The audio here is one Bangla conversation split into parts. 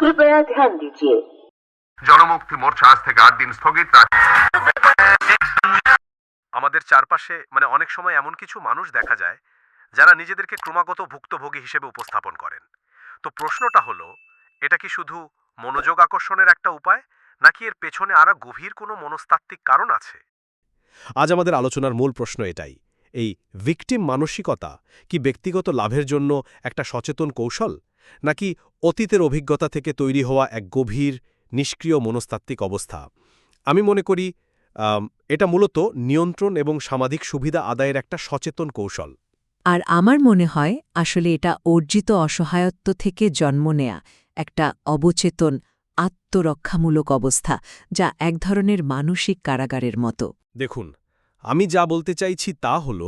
कृपया ध्यान दीजिए জনমুক্তি মোর্চা আজ থেকে আট দিন স্থগিত রাখ আমাদের চারপাশে মানে অনেক সময় এমন কিছু মানুষ দেখা যায় যারা নিজেদেরকে ক্রমাগত ভুক্তভোগী হিসেবে উপস্থাপন করেন তো প্রশ্নটা হলো এটা কি শুধু মনোযোগ আকর্ষণের একটা উপায় নাকি এর পেছনে আরো গভীর কোনো মনস্তাত্ত্বিক কারণ আছে আজ আমাদের আলোচনার মূল প্রশ্ন এটাই এই ভিকটিম মানসিকতা কি ব্যক্তিগত লাভের জন্য একটা সচেতন কৌশল নাকি অতীতের অভিজ্ঞতা থেকে তৈরি হওয়া এক গভীর নিষ্ক্রিয় মনস্তাত্ত্বিক অবস্থা? আমি মনে করি এটা মূলত নিয়ন্ত্রণ এবং সামাজিক সুবিধা আদায়ের একটা সচেতন কৌশল। আর আমার মনে হয় আসলে এটা অর্জিত অসহায়ত্ব থেকে জন্ম নেয়া একটা অবচেতন আত্মরক্ষামূলক অবস্থা যা এক ধরনের মানসিক কারাগারের মতো। দেখুন আমি যা বলতে চাইছি তা হল,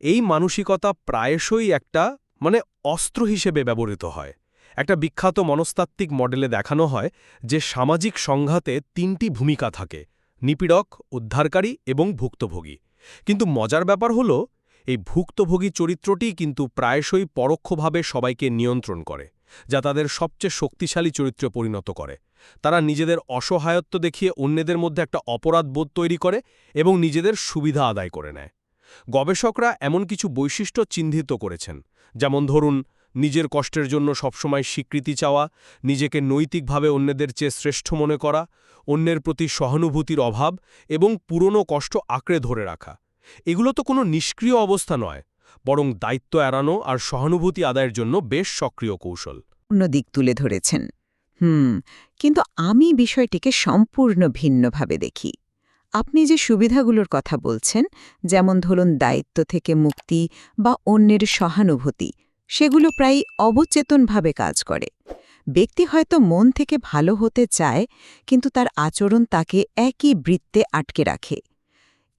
এই মানসিকতা প্রায়শই একটা মানে অস্ত্র হিসেবে ব্যবহৃত হয়। একটা বিখ্যাত মনস্তাত্ত্বিক মডেলে দেখানো হয় যে সামাজিক সংঘাতে তিনটি ভূমিকা থাকে, নিপীড়ক, উদ্ধারকারী এবং ভুক্তভোগী। কিন্তু মজার ব্যাপার হল এই ভুক্তভোগী চরিত্রটি কিন্তু প্রায়শই পরোক্ষভাবে সবাইকে নিয়ন্ত্রণ করে, যা তাদের সবচেয়ে শক্তিশালী চরিত্রে পরিণত করে। তারা নিজেদের অসহায়ত্ব দেখিয়ে অন্যদের মধ্যে একটা অপরাধ বোধ তৈরি করে এবং নিজেদের সুবিধা আদায় করে নেয়। গবেষকরা এমন কিছু বৈশিষ্ট্য চিহ্নিত করেছেন, যেমন ধরুন, নিজের কষ্টের জন্য সবসময় স্বীকৃতি চাওয়া, নিজেকে নৈতিকভাবে অন্যদের চেয়ে শ্রেষ্ঠ মনে করা, অন্যের প্রতি সহানুভূতির অভাব এবং পুরনো কষ্ট আঁকড়ে ধরে রাখা। এগুলো তো কোনো নিষ্ক্রিয় অবস্থা নয়, বরং দায়িত্ব এড়ানো আর সহানুভূতি আদায়ের জন্য বেশ সক্রিয় কৌশল। অন্য দিক তুলে ধরেছেন। হুম, কিন্তু আমি বিষয়টিকে সম্পূর্ণ ভিন্নভাবে দেখি। আপনি যে সুবিধাগুলোর কথা বলছেন, যেমন ধরুন দায়িত্ব থেকে মুক্তি বা অন্যের সহানুভূতি, সেগুলো প্রায় অবচেতনভাবে কাজ করে। ব্যক্তি হয়তো মন থেকে ভালো হতে চায়, কিন্তু তার আচরণ তাকে একই বৃত্তে আটকে রাখে।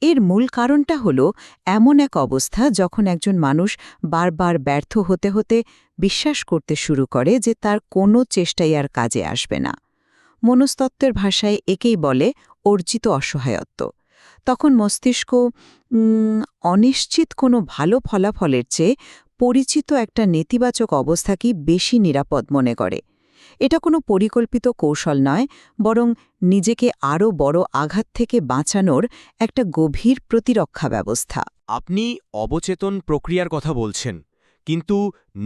এর মূল কারণটা হল এমন এক অবস্থা যখন একজন মানুষ বারবার ব্যর্থ হতে হতে বিশ্বাস করতে শুরু করে যে তার কোনো চেষ্টাই আর কাজে আসবে না। মনস্তত্ত্বের ভাষায় একেই বলে অর্জিত অসহায়ত্ব। তখন মস্তিষ্ক অনিশ্চিত কোনো ভালো ফলাফলের চেয়ে পরিচিত একটা নেতিবাচক অবস্থাকেই বেশি নিরাপদ মনে করে? এটা কোনো পরিকল্পিত কৌশল নয়, বরং নিজেকে আরও বড় আঘাত থেকে বাঁচানোর একটা গভীর প্রতিরক্ষা ব্যবস্থা। আপনি অবচেতন প্রক্রিয়ার কথা বলছেন, কিন্তু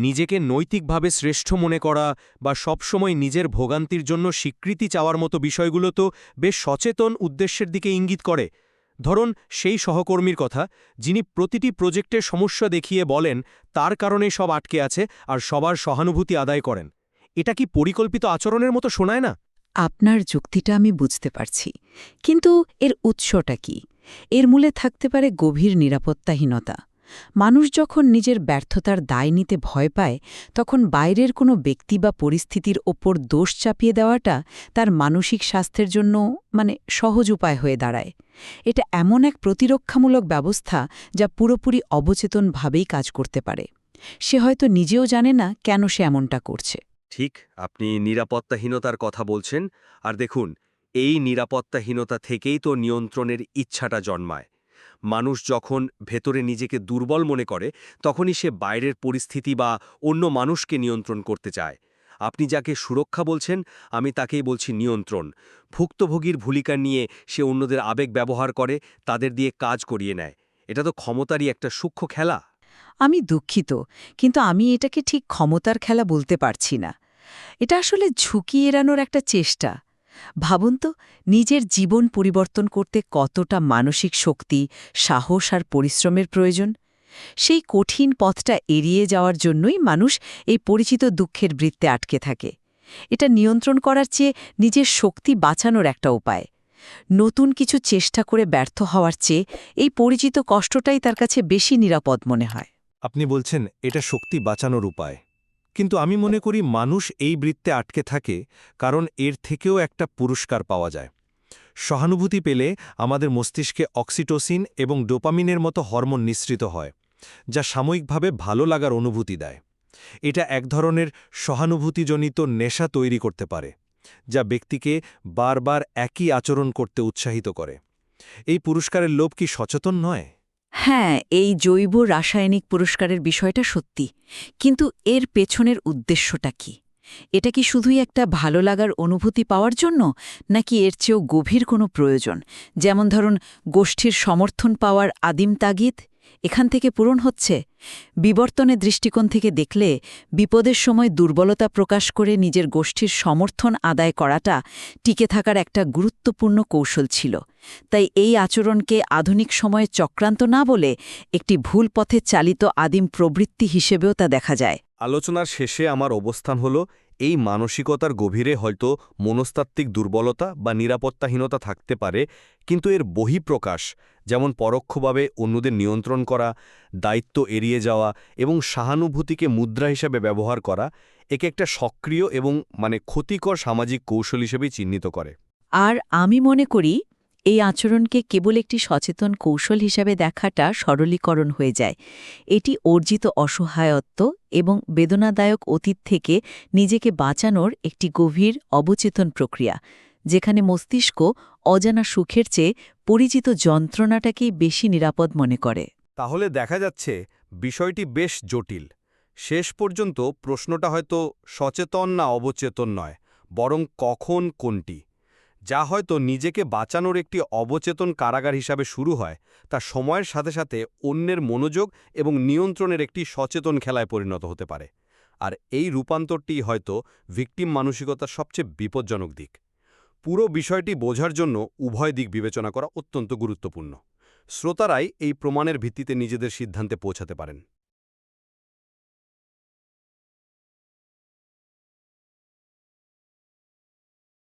নিজেকে নৈতিকভাবে শ্রেষ্ঠ মনে করা বা সবসময় নিজের ভোগান্তির জন্য স্বীকৃতি চাওয়ার মতো বিষয়গুলো তো বেশ সচেতন উদ্দেশ্যের দিকে ইঙ্গিত করে। ধরুন, সেই সহকর্মীর কথা, যিনি প্রতিটি প্রজেক্টের সমস্যা দেখিয়ে বলেন, তার কারণে সব আটকে আছে আর সবার সহানুভূতি আদায় করেন। এটা কি পরিকল্পিত আচরণের মতো শোনায় না? আপনার যুক্তিটা আমি বুঝতে পারছি। কিন্তু এর উৎসটা কি? এর মূলে থাকতে পারে গভীর নিরাপত্তাহীনতা। মানুষ যখন নিজের ব্যর্থতার দায় নিতে ভয় পায়, তখন বাইরের কোনো ব্যক্তি বা পরিস্থিতির ওপর দোষ চাপিয়ে দেওয়াটা তার মানসিক স্বাস্থ্যের জন্য মানে সহজ উপায় হয়ে দাঁড়ায়। এটা এমন এক প্রতিরক্ষামূলক ব্যবস্থা যা পুরোপুরি অবচেতনভাবেই কাজ করতে পারে। সে হয়তো নিজেও জানে না কেন সে এমনটা করছে। ঠিক, আপনি নিরাপত্তাহীনতার কথা বলছেন। আর দেখুন, এই নিরাপত্তাহীনতা থেকেই তো নিয়ন্ত্রণের ইচ্ছাটা জন্মায়। মানুষ যখন ভেতরে নিজেকে দুর্বল মনে করে, তখনই সে বাইরের পরিস্থিতি বা অন্য মানুষকে নিয়ন্ত্রণ করতে চায়। আপনি যাকে সুরক্ষা বলছেন, আমি তাকেই বলছি নিয়ন্ত্রণ। ভুক্তভোগীর ভূমিকা নিয়ে সে অন্যদের আবেগ ব্যবহার করে, তাদের দিয়ে কাজ করিয়ে নেয়। এটা তো ক্ষমতারই একটা সূক্ষ্ম খেলা। আমি দুঃখিত, কিন্তু আমি এটাকে ঠিক ক্ষমতার খেলা বলতে পারছি না। এটা আসলে ঝুঁকি এড়ানোর একটা চেষ্টা। ভাবুন তো, নিজের জীবন পরিবর্তন করতে কতটা মানসিক শক্তি, সাহস আর পরিশ্রমের প্রয়োজন? সেই কঠিন পথটা এড়িয়ে যাওয়ার জন্যই মানুষ এই পরিচিত দুঃখের বৃত্তে আটকে থাকে। এটা নিয়ন্ত্রণ করার চেয়ে নিজের শক্তি বাঁচানোর একটা উপায়। নতুন কিছু চেষ্টা করে ব্যর্থ হওয়ার চেয়ে এই পরিচিত কষ্টটাই তার কাছে বেশি নিরাপদ মনে হয়। আপনি বলছেন, এটা শক্তি বাঁচানোর উপায়। কিন্তু আমি মনে করি মানুষ এই বৃত্তে আটকে থাকে কারণ এর থেকেও একটা পুরস্কার পাওয়া যায়। সহানুভূতি পেলে আমাদের মস্তিষ্কে অক্সিটোসিন এবং ডোপামিনের মতো হরমোন নিঃসৃত হয়, যা সাময়িকভাবে ভালো লাগার অনুভূতি দেয়। এটা এক ধরনের সহানুভূতিজনিত নেশা তৈরি করতে পারে, যা ব্যক্তিকে বারবার একই আচরণ করতে উৎসাহিত করে। এই পুরস্কারের লোভ কি সচেতন নয়? হ্যাঁ এই জৈব রাসায়নিক পুরস্কারের বিষয়টা সত্যি। কিন্তু এর পেছনের উদ্দেশ্যটা কি? এটা কি শুধুই একটা ভালো লাগার অনুভূতি পাওয়ার জন্য, নাকি এর চেয়েও গভীর কোনো প্রয়োজন? যেমন ধরুন, গোষ্ঠীর সমর্থন পাওয়ার আদিম তাগিদ? এখান থেকে পূরণ হচ্ছে। বিবর্তনের দৃষ্টিকোণ থেকে দেখলে বিপদের সময় দুর্বলতা প্রকাশ করে নিজের গোষ্ঠীর সমর্থন আদায় করাটা টিকে থাকার একটা গুরুত্বপূর্ণ কৌশল ছিল। তাই এই আচরণকে আধুনিক সময়ে চক্রান্ত না বলে একটি ভুল পথে চালিত আদিম প্রবৃত্তি হিসেবেও তা দেখা যায়। আলোচনার শেষে আমার অবস্থান হল এই মানসিকতার গভীরে হয়তো মনস্তাত্ত্বিক দুর্বলতা বা নিরাপত্তাহীনতা থাকতে পারে, কিন্তু এর বহিঃপ্রকাশ, যেমন পরোক্ষভাবে অন্যদের নিয়ন্ত্রণ করা, দায়িত্ব এড়িয়ে যাওয়া এবং সহানুভূতিকে মুদ্রা হিসাবে ব্যবহার করা, একে একটা সক্রিয় এবং মানে ক্ষতিকর সামাজিক কৌশল হিসেবেই চিহ্নিত করে। আর আমি মনে করি এই আচরণকে কেবল একটি সচেতন কৌশল হিসাবে দেখাটা সরলীকরণ হয়ে যায়। এটি অর্জিত অসহায়ত্ব এবং বেদনাদায়ক অতীত থেকে নিজেকে বাঁচানোর একটি গভীর অবচেতন প্রক্রিয়া, যেখানে মস্তিষ্ক অজানা সুখের চেয়ে পরিচিত যন্ত্রণাটাকেই বেশি নিরাপদ মনে করে। তাহলে দেখা যাচ্ছে বিষয়টি বেশ জটিল। শেষ পর্যন্ত প্রশ্নটা হয়তো সচেতন না অবচেতন নয়, বরং কখন কোনটি? যা হয়তো নিজেকে বাঁচানোর একটি অবচেতন কারাগার হিসাবে শুরু হয়, তা সময়ের সাথে সাথে অন্যের মনোযোগ এবং নিয়ন্ত্রণের একটি সচেতন খেলায় পরিণত হতে পারে। আর এই রূপান্তরটি হয়তো ভিকটিম মানসিকতার সবচেয়ে বিপজ্জনক দিক। পুরো বিষয়টি বোঝার জন্য উভয় দিক বিবেচনা করা অত্যন্ত গুরুত্বপূর্ণ। শ্রোতারাই এই প্রমাণের ভিত্তিতে নিজেদের সিদ্ধান্তে পৌঁছাতে পারেন।